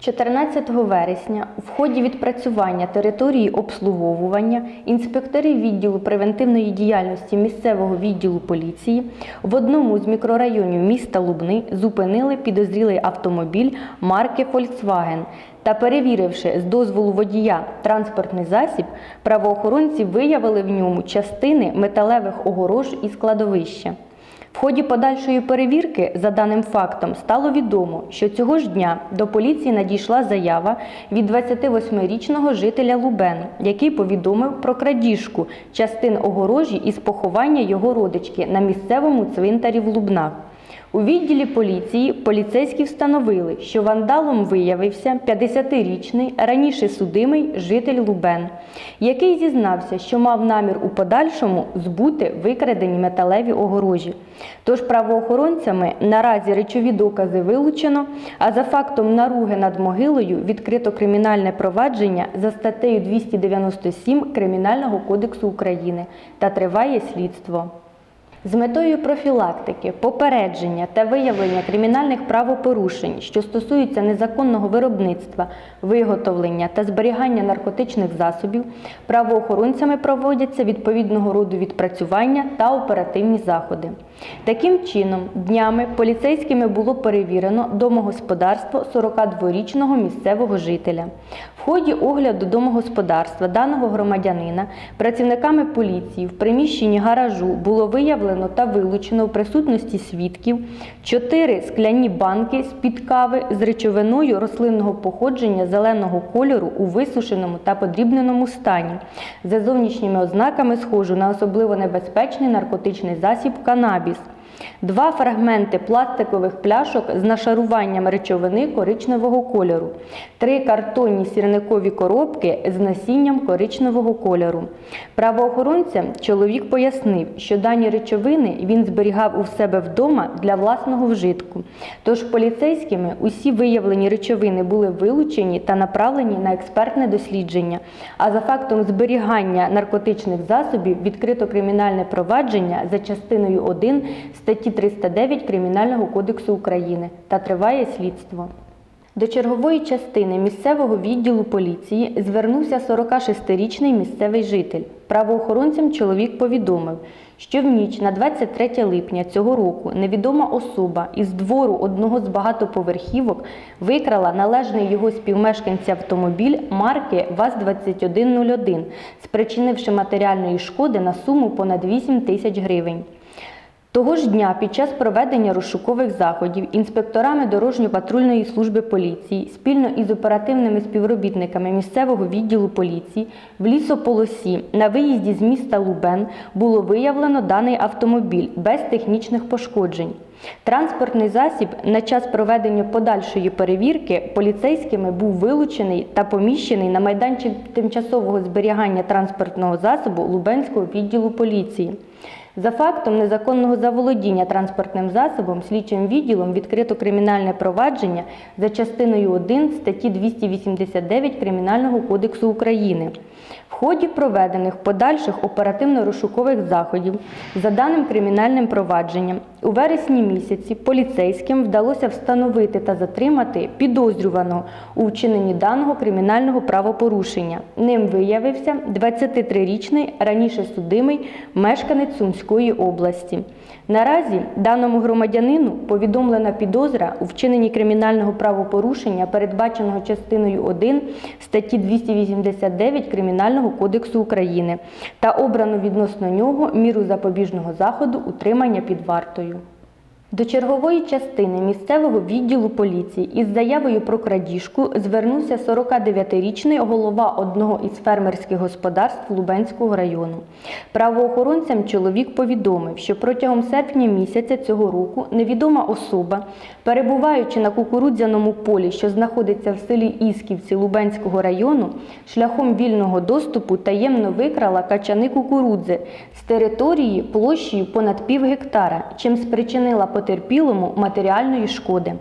14 вересня в ході відпрацювання території обслуговування інспектори відділу превентивної діяльності місцевого відділу поліції в одному з мікрорайонів міста Лубни зупинили підозрілий автомобіль марки Volkswagen та перевіривши з дозволу водія транспортний засіб, правоохоронці виявили в ньому частини металевих огорож і складовища. В ході подальшої перевірки за даним фактом стало відомо, що цього ж дня до поліції надійшла заява від 28-річного жителя Лубен, який повідомив про крадіжку частин огорожі із поховання його родички на місцевому цвинтарі в Лубнах. У відділі поліції поліцейські встановили, що вандалом виявився 50-річний раніше судимий житель Лубен, який зізнався, що мав намір у подальшому збути викрадені металеві огорожі. Тож правоохоронцями наразі речові докази вилучено, а за фактом наруги над могилою відкрито кримінальне провадження за статтею 297 Кримінального кодексу України та триває слідство. З метою профілактики, попередження та виявлення кримінальних правопорушень, що стосуються незаконного виробництва, виготовлення та зберігання наркотичних засобів, правоохоронцями проводяться відповідного роду відпрацювання та оперативні заходи. Таким чином, днями поліцейськими було перевірено домогосподарство 42-річного місцевого жителя. В ході огляду домогосподарства даного громадянина працівниками поліції в приміщенні гаражу було виявлено та вилучено в присутності свідків чотири скляні банки з-під кави з речовиною рослинного походження зеленого кольору у висушеному та подрібненому стані, за зовнішніми ознаками схожу на особливо небезпечний наркотичний засіб канабіс. Два фрагменти пластикових пляшок з нашаруванням речовини коричневого кольору, три картонні сірникові коробки з насінням коричневого кольору. Правоохоронцям чоловік пояснив, що дані речовини він зберігав у себе вдома для власного вжитку. Тож поліцейськими усі виявлені речовини були вилучені та направлені на експертне дослідження. А за фактом зберігання наркотичних засобів відкрито кримінальне провадження за частиною 1 статті 309 Кримінального кодексу України та триває слідство. До чергової частини місцевого відділу поліції звернувся 46-річний місцевий житель. Правоохоронцям чоловік повідомив, що в ніч на 23 липня цього року невідома особа із двору одного з багатоповерхівок викрала належний його співмешканці автомобіль марки ВАЗ-2101, спричинивши матеріальної шкоди на суму понад 8 тисяч гривень. Того ж дня під час проведення розшукових заходів інспекторами дорожньо-патрульної служби поліції спільно із оперативними співробітниками місцевого відділу поліції в лісополосі на виїзді з міста Лубен було виявлено даний автомобіль без технічних пошкоджень. Транспортний засіб на час проведення подальшої перевірки поліцейськими був вилучений та поміщений на майданчик тимчасового зберігання транспортного засобу Лубенського відділу поліції. За фактом незаконного заволодіння транспортним засобом слідчим відділом відкрито кримінальне провадження за частиною 1 статті 289 Кримінального кодексу України. В ході проведених подальших оперативно-розшукових заходів за даним кримінальним провадженням у вересні місяці поліцейським вдалося встановити та затримати підозрюваного у вчиненні даного кримінального правопорушення. Ним виявився 23-річний раніше судимий мешканець Сумської області. Наразі даному громадянину повідомлена підозра у вчиненні кримінального правопорушення, передбаченого частиною 1 статті 289 Кримінального кодексу України, та обрано відносно нього міру запобіжного заходу утримання під вартою. До чергової частини місцевого відділу поліції із заявою про крадіжку звернувся 49-річний голова одного із фермерських господарств Лубенського району. Правоохоронцям чоловік повідомив, що протягом серпня місяця цього року невідома особа, перебуваючи на кукурудзяному полі, що знаходиться в селі Ісківці Лубенського району, шляхом вільного доступу таємно викрала качани кукурудзи з території площею понад пів гектара, чим спричинила потерпілому матеріальної шкоди.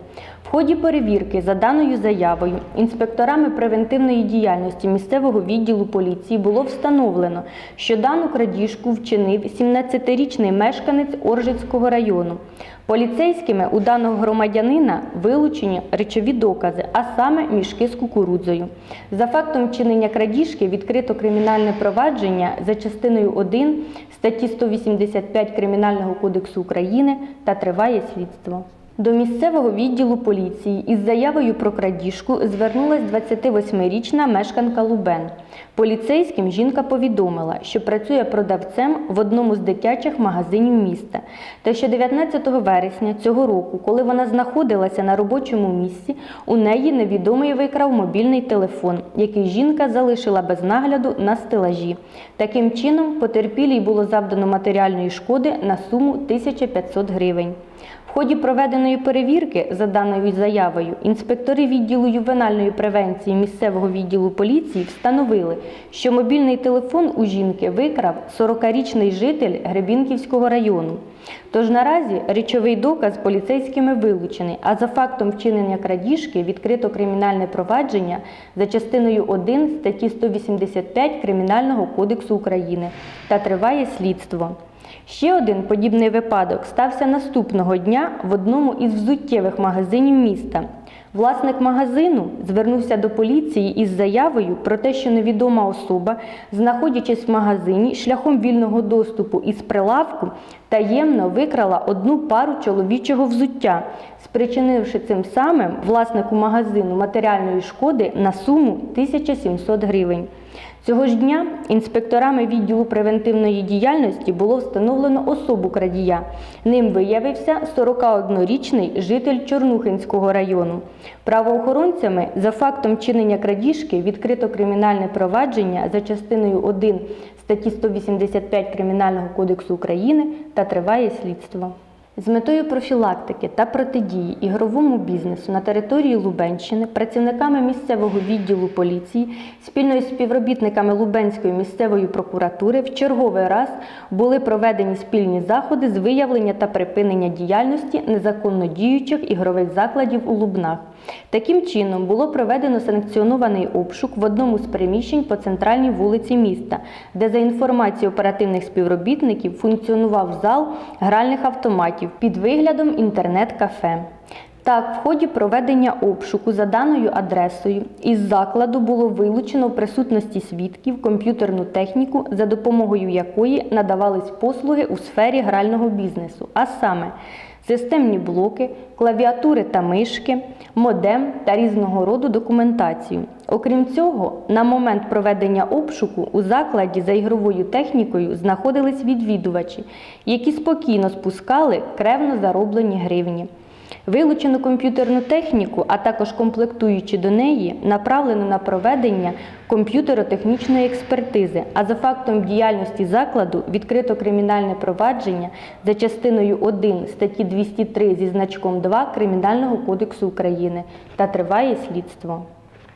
В ході перевірки за даною заявою інспекторами превентивної діяльності місцевого відділу поліції було встановлено, що дану крадіжку вчинив 17-річний мешканець Оржицького району. Поліцейськими у даного громадянина вилучені речові докази, а саме мішки з кукурудзою. За фактом вчинення крадіжки відкрито кримінальне провадження за частиною 1 статті 185 Кримінального кодексу України та триває слідство. До місцевого відділу поліції із заявою про крадіжку звернулась 28-річна мешканка Лубен. Поліцейським жінка повідомила, що працює продавцем в одному з дитячих магазинів міста. Та що 19 вересня цього року, коли вона знаходилася на робочому місці, у неї невідомий викрав мобільний телефон, який жінка залишила без нагляду на стелажі. Таким чином, потерпілій було завдано матеріальної шкоди на суму 1500 гривень. В ході проведеної перевірки за даною заявою інспектори відділу ювенальної превенції місцевого відділу поліції встановили, що мобільний телефон у жінки викрав 40-річний житель Гребінківського району. Тож наразі речовий доказ поліцейськими вилучений, а за фактом вчинення крадіжки відкрито кримінальне провадження за частиною 1 статті 185 Кримінального кодексу України та триває слідство. Ще один подібний випадок стався наступного дня в одному із взуттєвих магазинів міста. Власник магазину звернувся до поліції із заявою про те, що невідома особа, знаходячись в магазині шляхом вільного доступу із прилавку, таємно викрала одну пару чоловічого взуття, спричинивши цим самим власнику магазину матеріальної шкоди на суму 1700 гривень. Цього ж дня інспекторами відділу превентивної діяльності було встановлено особу крадія. Ним виявився 41-річний житель Чорнухинського району. Правоохоронцями за фактом чинення крадіжки відкрито кримінальне провадження за частиною 1 статті 185 Кримінального кодексу України та триває слідство. З метою профілактики та протидії ігровому бізнесу на території Лубенщини працівниками місцевого відділу поліції спільно із співробітниками Лубенської місцевої прокуратури в черговий раз були проведені спільні заходи з виявлення та припинення діяльності незаконно діючих ігрових закладів у Лубнах. Таким чином було проведено санкціонований обшук в одному з приміщень по центральній вулиці міста, де за інформацією оперативних співробітників функціонував зал гральних автоматів під виглядом інтернет-кафе. Так, в ході проведення обшуку за даною адресою із закладу було вилучено в присутності свідків комп'ютерну техніку, за допомогою якої надавались послуги у сфері грального бізнесу, а саме системні блоки, клавіатури та мишки, модем та різного роду документацію. Окрім цього, на момент проведення обшуку у закладі за ігровою технікою знаходились відвідувачі, які спокійно спускали кревно зароблені гривні. Вилучену комп'ютерну техніку, а також комплектуючи до неї, направлено на проведення комп'ютеротехнічної експертизи, а за фактом діяльності закладу відкрито кримінальне провадження за частиною 1 статті 203 зі значком 2 Кримінального кодексу України та триває слідство.